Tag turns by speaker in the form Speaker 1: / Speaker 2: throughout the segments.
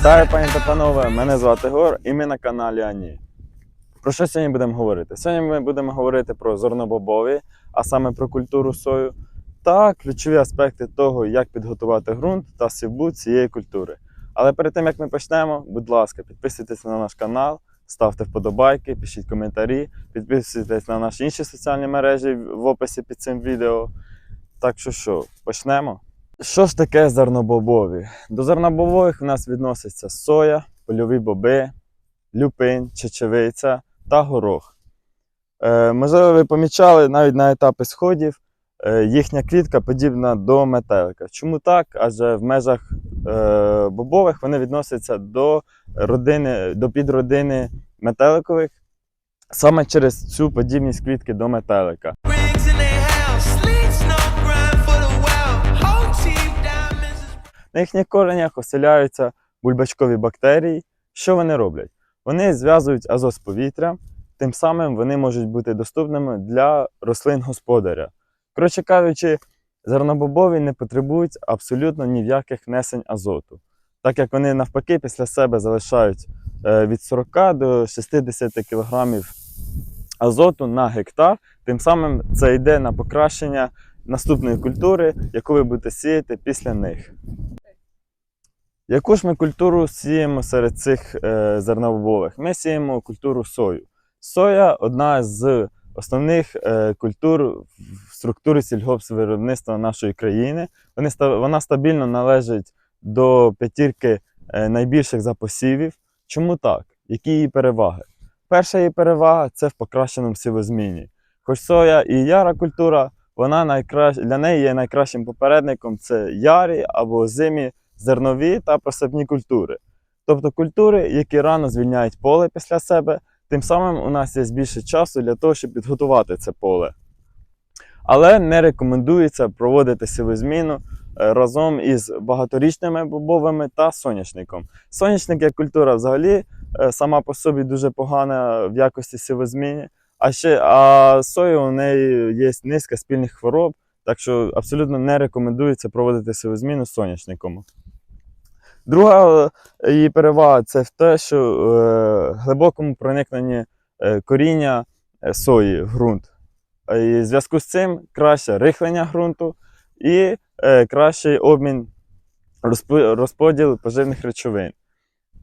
Speaker 1: Вітаю, пані та панове! Мене звати Гор і ми на каналі Ані. Про що сьогодні будемо говорити? Сьогодні ми будемо говорити про зернобобові, а саме про культуру сою, та ключові аспекти того, як підготувати ґрунт та сівбу цієї культури. Але перед тим як ми почнемо, будь ласка, підписуйтесь на наш канал, ставте вподобайки, пишіть коментарі, підписуйтесь на наші інші соціальні мережі в описі під цим відео. Так що що, почнемо? Що ж таке зернобобові? До зернобобових в нас відносяться соя, польові боби, люпин, чечевиця та горох. Е, можливо, ви помічали навіть на етапі сходів е, їхня квітка подібна до метелика. Чому так? Адже в межах е, бобових вони відносяться до родини, до підродини метеликових саме через цю подібність квітки до метелика. На їхніх коренях оселяються бульбачкові бактерії. Що вони роблять? Вони зв'язують азот з повітрям, тим самим вони можуть бути доступними для рослин господаря. Коротше кажучи, зернобобові не потребують абсолютно ні в яких внесень азоту, так як вони навпаки після себе залишають е, від 40 до 60 кг азоту на гектар, тим самим це йде на покращення наступної культури, яку ви будете сіяти після них. Яку ж ми культуру сіємо серед цих е, зернобобових? Ми сіємо культуру сою. Соя одна з основних е, культур в структурі сільгоспвиробництва нашої країни. Вони, вона стабільно належить до п'ятірки е, найбільших за посівів. Чому так? Які її переваги? Перша її перевага це в покращеному сівозміні. Хоч соя і яра культура, вона найкращ... для неї є найкращим попередником це ярі або зимі зернові та просипні культури. Тобто культури, які рано звільняють поле після себе, тим самим у нас є більше часу для того, щоб підготувати це поле. Але не рекомендується проводити сівозміну е, разом із багаторічними бобовими та соняшником. Соняшник як культура взагалі е, сама по собі дуже погана в якості сівозміні, а ще а сою у неї є низка спільних хвороб, так що абсолютно не рекомендується проводити сівозміну з соняшником. Друга е, її перевага це в те, що е, глибокому проникненні е, коріння сої в ґрунт. І в зв'язку з цим краще рихлення ґрунту і кращий обмін розподіл поживних речовин.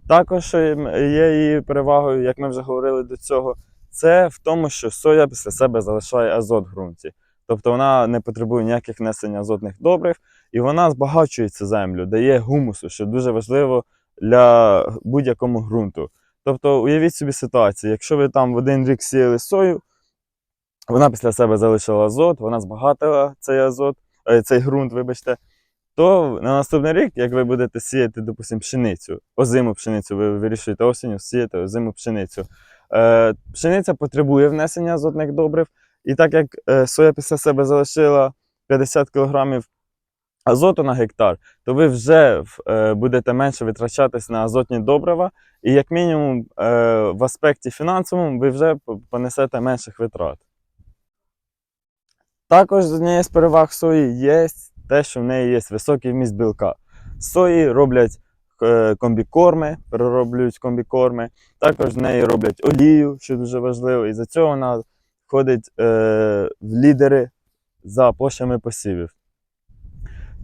Speaker 1: Також є її перевагою, як ми вже говорили до цього, це в тому, що соя після себе залишає азот в ґрунті. Тобто вона не потребує ніяких внесення азотних добрив, і вона збагачує цю землю, дає гумусу, що дуже важливо для будь-якому ґрунту. Тобто, уявіть собі ситуацію, якщо ви там в один рік сіяли сою, вона після себе залишила азот, вона збагатила цей азот, е, цей ґрунт, вибачте, то на наступний рік, як ви будете сіяти, допустимо, пшеницю, озиму пшеницю, ви вирішуєте осінню сіяти озиму пшеницю. Е, пшениця потребує внесення азотних добрив, і так як е, соя після себе залишила 50 кг азоту на гектар, то ви вже е, будете менше витрачатись на азотні добрива, і як мінімум е, в аспекті фінансовому ви вже понесете менших витрат. Також з однієї з переваг сої є те, що в неї є високий вміст білка. Сої роблять е, комбікорми, перероблюють комбікорми. Також з неї роблять олію, що дуже важливо, і за цього вона входить в лідери за площами посівів.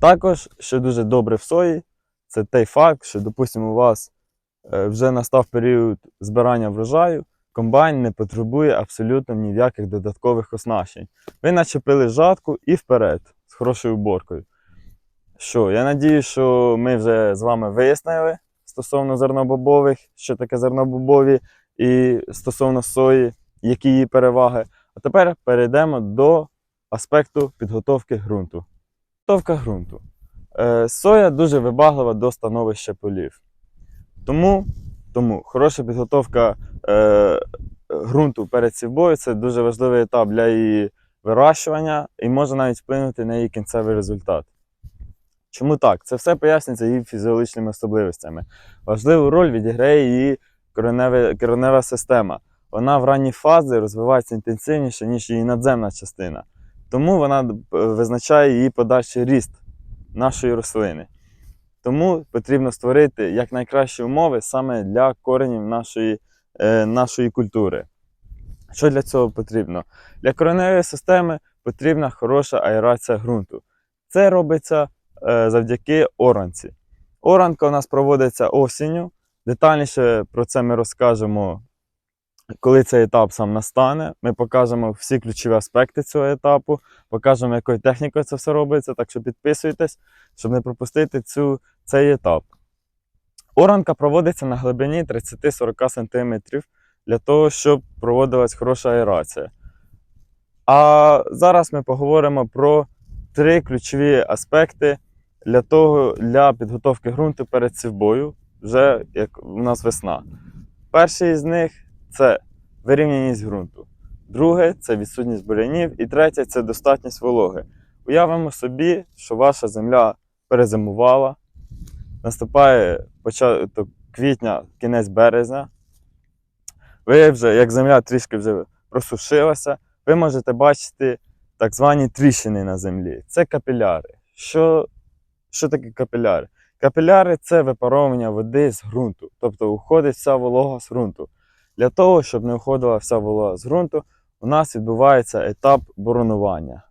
Speaker 1: Також, що дуже добре в сої, це той факт, що, допустимо, у вас е, вже настав період збирання врожаю, комбайн не потребує абсолютно ні в яких додаткових оснащень. Ви начепили жатку і вперед з хорошою уборкою. Що, я надію, що ми вже з вами вияснили стосовно зернобобових, що таке зернобобові, і стосовно сої, які її переваги. А тепер перейдемо до аспекту підготовки ґрунту. Підготовка ґрунту. Е, соя дуже вибаглива до становища полів. Тому, тому хороша підготовка е, ґрунту перед сівбою це дуже важливий етап для її вирощування і може навіть вплинути на її кінцевий результат. Чому так? Це все пояснюється її фізіологічними особливостями. Важливу роль відіграє її кореневе- коренева система. Вона в ранні фази розвивається інтенсивніше, ніж її надземна частина. Тому вона е, визначає її подальший ріст нашої рослини. Тому потрібно створити якнайкращі умови саме для коренів нашої, е, нашої культури. Що для цього потрібно? Для кореневої системи потрібна хороша аерація ґрунту. Це робиться е, завдяки оранці. Оранка у нас проводиться осінню. Детальніше про це ми розкажемо, коли цей етап сам настане. Ми покажемо всі ключові аспекти цього етапу, покажемо, якою технікою це все робиться. Так що підписуйтесь, щоб не пропустити цю, цей етап. Оранка проводиться на глибині 30-40 см для того, щоб проводилась хороша аерація. А зараз ми поговоримо про три ключові аспекти для того, для підготовки ґрунту перед сівбою, вже як у нас весна. Перший з них це вирівняність ґрунту. Друге це відсутність бурянів. І третє це достатність вологи. Уявимо собі, що ваша земля перезимувала, наступає початок квітня, кінець березня. Ви вже, як земля трішки вже просушилася, ви можете бачити так звані тріщини на землі. Це капіляри. Що, що таке капіляри? Капіляри це випаровування води з ґрунту, тобто уходить вся волога з ґрунту. Для того, щоб не уходила вся волога з ґрунту, у нас відбувається етап боронування.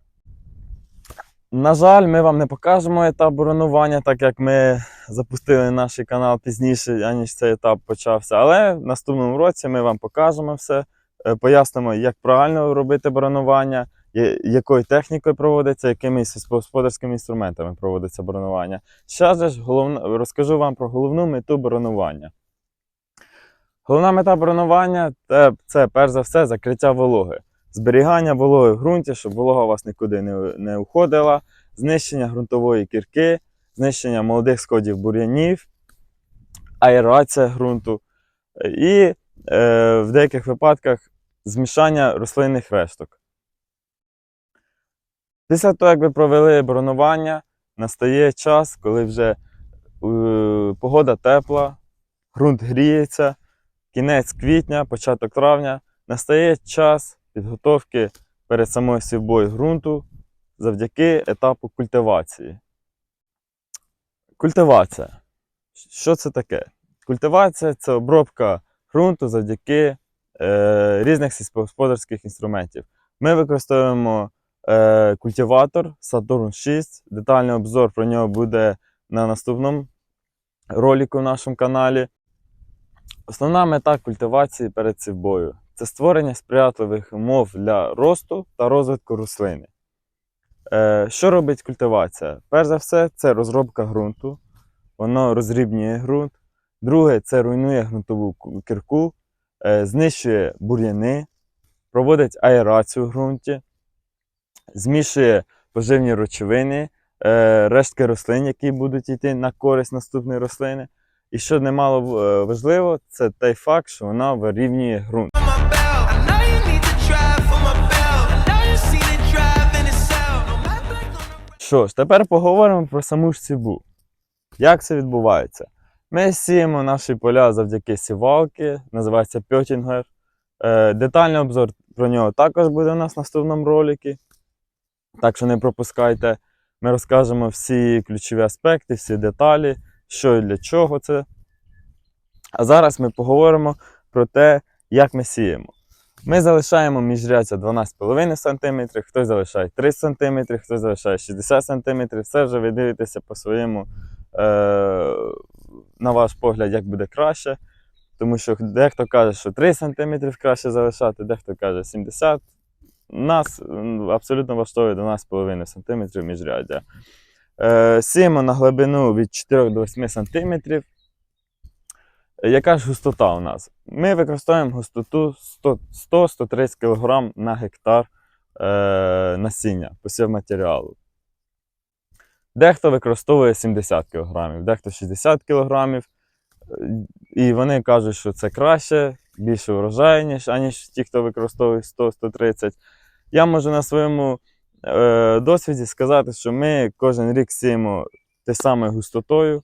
Speaker 1: На жаль, ми вам не покажемо етап боронування, так як ми запустили наш канал пізніше, аніж цей етап почався. Але в наступному році ми вам покажемо все, е, пояснимо, як правильно робити боронування, якою технікою проводиться, якими сільськогосподарськими інструментами проводиться боронування. Зараз ж головна, розкажу вам про головну мету боронування. Головна мета боронування це, перш за все закриття вологи, зберігання вологи в ґрунті, щоб волога у вас нікуди не, не уходила, знищення ґрунтової кірки, знищення молодих сходів бур'янів, аерація ґрунту і е, в деяких випадках змішання рослинних решток. Після того, як ви провели боронування, настає час, коли вже е, погода тепла, ґрунт гріється, кінець квітня, початок травня, настає час підготовки перед самою сівбою ґрунту завдяки етапу культивації. Культивація. Що це таке? Культивація це обробка ґрунту завдяки е, різних сільськогосподарських інструментів. Ми використовуємо е, культиватор Saturn 6. Детальний обзор про нього буде на наступному ролику в нашому каналі. Основна мета культивації перед сівбою це створення сприятливих умов для росту та розвитку рослини. Е, що робить культивація? Перш за все, це розробка ґрунту, воно розрібнює ґрунт. Друге, це руйнує ґрунтову кірку, е, знищує бур'яни, проводить аерацію в ґрунті, змішує поживні речовини, е, рештки рослин, які будуть йти на користь наступної рослини. І що немало е, важливо, це той факт, що вона вирівнює ґрунт. Що ж, тепер поговоримо про саму ж сівбу. Як це відбувається? Ми сіємо наші поля завдяки сівалки, називається пьотінгер. Е, детальний обзор про нього також буде у нас в наступному ролику. Так що не пропускайте. Ми розкажемо всі ключові аспекти, всі деталі, що і для чого це. А зараз ми поговоримо про те, як ми сіємо. Ми залишаємо міжряддя 12,5 см, хтось залишає 30 см, хтось залишає 60 см. Все вже ви дивитеся по своєму, е, на ваш погляд, як буде краще. Тому що дехто каже, що 3 см краще залишати, дехто каже 70 Нас абсолютно влаштовує 12,5 см міжряддя. Е, сіємо на глибину від 4 до 8 см. Яка ж густота у нас? Ми використовуємо густоту 100 100-130 кг на гектар е, насіння посівматеріалу. Дехто використовує 70 кг, дехто 60 кг. І вони кажуть, що це краще, більше врожай, ніж, аніж ті, хто використовує 100-130. Я можу на своєму е, досвіді сказати, що ми кожен рік сіємо те саме густотою.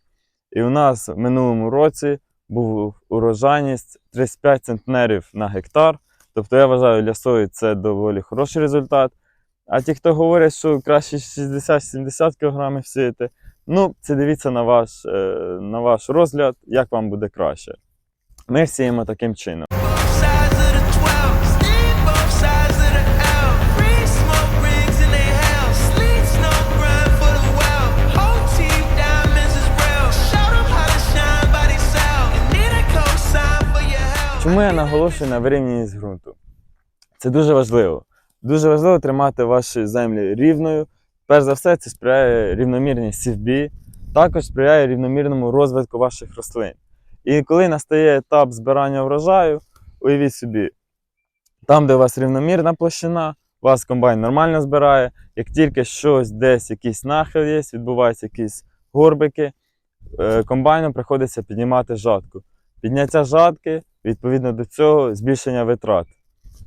Speaker 1: І у нас в минулому році був урожайність 35 центнерів на гектар. Тобто я вважаю, для сої це доволі хороший результат. А ті, хто говорять, що краще 60-70 кг сіяти, Ну, це дивіться на ваш, е, на ваш розгляд, як вам буде краще. Ми сіємо таким чином. Чому я наголошую на вирівняність ґрунту? Це дуже важливо. Дуже важливо тримати ваші землі рівною. Перш за все, це сприяє рівномірній сівбі, також сприяє рівномірному розвитку ваших рослин. І коли настає етап збирання врожаю, уявіть собі, там, де у вас рівномірна площина, вас комбайн нормально збирає. Як тільки щось десь якийсь нахил є, відбуваються якісь горбики, е, комбайну приходиться піднімати жатку. Підняття жатки, відповідно до цього, збільшення витрат.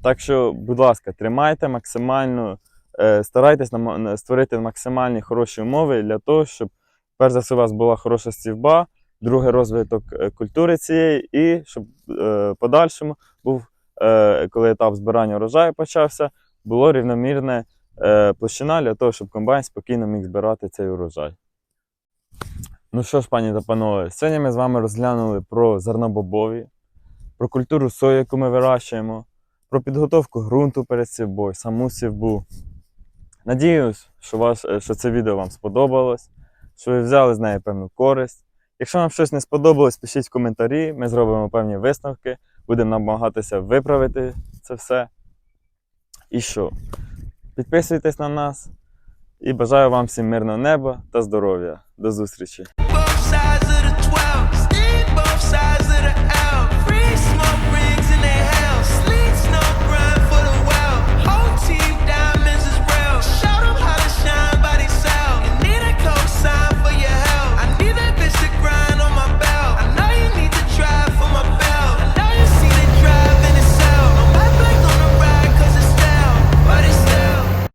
Speaker 1: Так що, будь ласка, тримайте максимально, е, старайтесь створити максимальні хороші умови для того, щоб, перш за все, у вас була хороша стівба, другий розвиток е, культури цієї, і щоб е, подальшому був, е, коли етап збирання урожаю почався, було рівномірне е, площина для того, щоб комбайн спокійно міг збирати цей урожай. Ну що ж, пані та панове, сьогодні ми з вами розглянули про зернобобові, про культуру сої, яку ми вирощуємо, про підготовку ґрунту перед сівбою, саму сівбу. Надіюсь, що, ваш, е, що це відео вам сподобалось, що ви взяли з неї певну користь. Якщо вам щось не сподобалось, пишіть в коментарі, ми зробимо певні висновки, будемо намагатися виправити це все. І що? Підписуйтесь на нас і бажаю вам всім мирного неба та здоров'я. До зустрічі!